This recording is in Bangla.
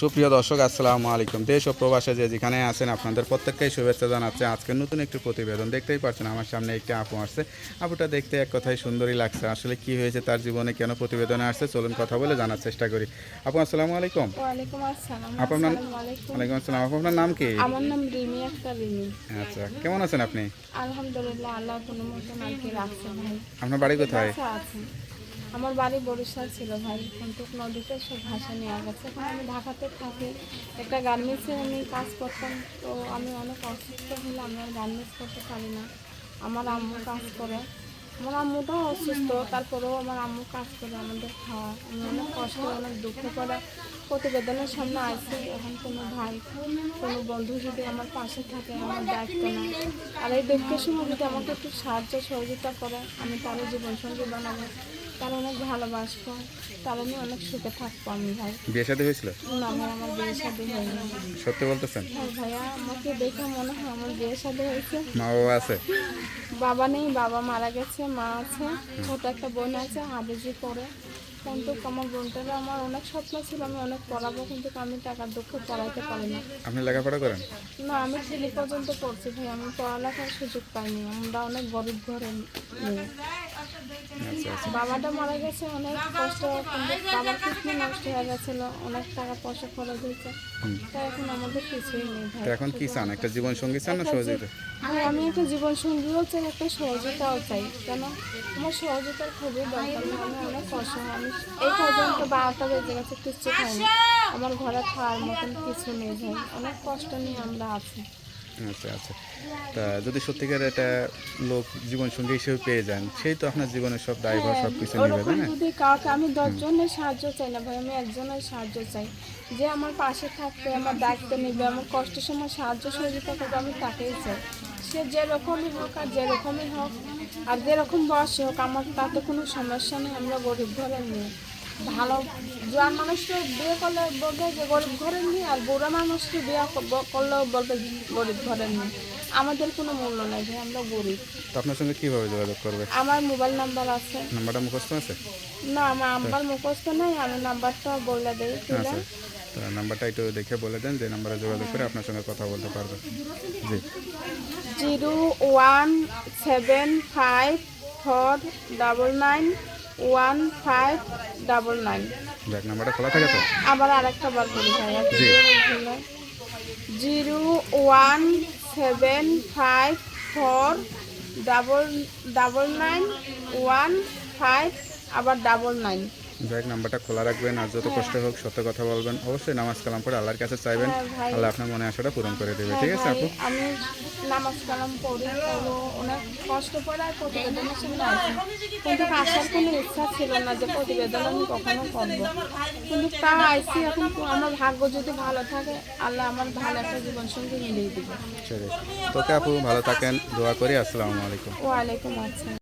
সুপ্রিয় দর্শক আসসালামু আলাইকুম। দেশ ও প্রবাসে যে যেখানে আছেন আপনাদের প্রত্যেককেই শুভেচ্ছা জানাচ্ছে। আজকে নতুন একটি প্রতিবেদন। দেখতেই পাচ্ছেন আমার সামনে একটি আপু আসছে। আপুটা দেখতে এক কথায় সুন্দরই লাগছে। আসলে কি হয়েছে তার জীবনে কেন প্রতিবেদনে আসছে চলুন কথা বলে জানার চেষ্টা করি। আপু আসসালামু আলাইকুম। আপনার নাম- ওয়ালাইকুম আসসালাম। আপু আপনার নাম কি? আমার নাম রিমি রিমি। আচ্ছা কেমন আছেন আপনি? আলহামদুলিল্লাহ আল্লাহ কোনো মতন আর কি রাখছে আপনার বাড়ি কোথায়? আমার বাড়ি বরিশাল ছিল ভাই কিন্তু নদীতে সব ভাষা নেওয়া গেছে। এখন আমি ঢাকাতে থাকি। একটা গার্মেন্টসে আমি কাজ করতাম, তো আমি অনেক অসুস্থ হলে আমি আর গার্মেন্টস করতে পারি না। আমার আম্মু কাজ করে। আমার আম্মুটাও অসুস্থ, তারপরেও আমার আম্মু কাজ করে আমাদের খাওয়া আমি অনেক কষ্ট, অনেক দুঃখ করে প্রতিবেদনের সামনে আসি এখন কোনো ভাই, কোনো বন্ধু যদি আমার পাশে থাকে, আমার দায়িত্ব নেয়। আর এই দুঃখের সময় যদি আমাকে একটু সাহায্য সহযোগিতা করে, আমি তারও জীবনসঙ্গী বানাবো। তার অনেক ভালোবাসবো তার আমি অনেক সুখে থাকব আমি ভাই। বিয়ে শাদী হয়েছিল? না ভাই আমার বিয়ে শাদী হয়নি। সত্যি বলতেছেন? হ্যাঁ ভাইয়া আমাকে দেখে মনে হয় আমার বিয়ে শাদী হয়েছে। মা বাবা আছে? বাবা নেই বাবা মারা গেছে মা আছে ছোট একটা বোন আছে হাবিজি পড়ে কিন্তু আমার বোনটারও আমার অনেক স্বপ্ন ছিল আমি অনেক পড়াবো কিন্তু আমি টাকার দুঃখ পড়াইতে পারি না। আপনি লেখাপড়া করেন? না আমি ছেলে পর্যন্ত পড়ছি ভাই আমি পড়ালেখার সুযোগ পাইনি আমরা অনেক গরিব ঘরে আচ্ছা বাবাটা মারা গেছে অনেক কষ্ট বাবার কিডনি নষ্ট হয়ে গেছিল অনেক টাকা পয়সা খরচ হয়েছে। তাই এখন আমাদের কিছুই নেই এখন কি চান একটা জীবন সঙ্গী চান না সহযোগিতা? আমি একটা জীবন সঙ্গীও চাই একটা সহযোগিতাও চাই। কেন? আমার সহযোগিতার খুবই দরকার আমি অনেক কষ্ট আমি এই পর্যন্ত বারোটা বেজে গেছে কিচ্ছু খাইনি। আমার ঘরে খাওয়ার মতন কিছু নেই ভাই। অনেক কষ্ট নিয়ে আমরা আছি। আচ্ছা আচ্ছা। তা যদি সত্যিকার একটা লোক জীবন সঙ্গী হিসেবে পেয়ে যান সেই তো আপনার জীবনের সব দায়ভার সব কিছু নেবে ওরকম তাই না? যদি কাউকে আমি দশজনের সাহায্য চাই না ভাই আমি একজনের সাহায্য চাই। যে আমার পাশে থাকবে আমার দায়িত্ব নেবে আমার কষ্টের সময় সাহায্য সহযোগিতা করবে আমি তাকেই চাই। সে যেরকমই হোক আর যেরকমই হোক আর যেরকম বয়সে হোক আমার তাতে কোনো সমস্যা নেই আমরা গরিব ঘরের মেয়ে। ভালো। জোয়ান মানুষকে বিয়ে করলে বলবে যে গরিব ঘরের নেই আর বুড়া মানুষকে বিয়ে করলেও বলবে গরিব ঘরের নেই আমাদের কোনো মূল্য নেই ভাই আমরা গরিব। তো আপনার সঙ্গে কীভাবে যোগাযোগ করবে? আমার মোবাইল নাম্বার আছে। নাম্বারটা মুখস্থ আছে? না আমার নাম্বার মুখস্থ নাই আমি নাম্বারটা বলে দেই আচ্ছা তো নাম্বারটা একটু দেখে বলে দেন যে নাম্বারে যোগাযোগ করে আপনার সঙ্গে কথা বলতে পারবে। জি। Zero one seven five four double nine one five double nine. যাক নাম্বারটা খোলা থাকে তো? আবার আরেকটা বার করি ভাইয়া জি। Zero one seven five four double double nine one five আবার ডাবল নাইন। যাক নাম্বারটা খোলা রাখবেন আর যত কষ্ট হোক সত্য কথা বলবেন। অবশ্যই নামাজ কালাম পড়ে আল্লাহর কাছে চাইবেন। হ্যাঁ আল্লাহ আপনার মনে আসাটা পূরণ করে দেবে ঠিক আছে আপু? আমি নামাজ কালাম পড়ি অনেক কষ্ট করে আর প্রতিবেদনের সামনে আসি কিন্তু আসার কোনো ইচ্ছা ছিল না যে প্রতিবেদন আমি কখনো করব। কিন্তু তা আইসি এখন আমার ভাগ্য যদি ভালো থাকে আল্লাহ আমার ভালো একটা জীবন সঙ্গী মিলিয়ে দিবে। তোকে আপু ভালো থাকেন দোয়া করি আসসালামু আলাইকুম। ওয়ালাইকুম আসসালাম।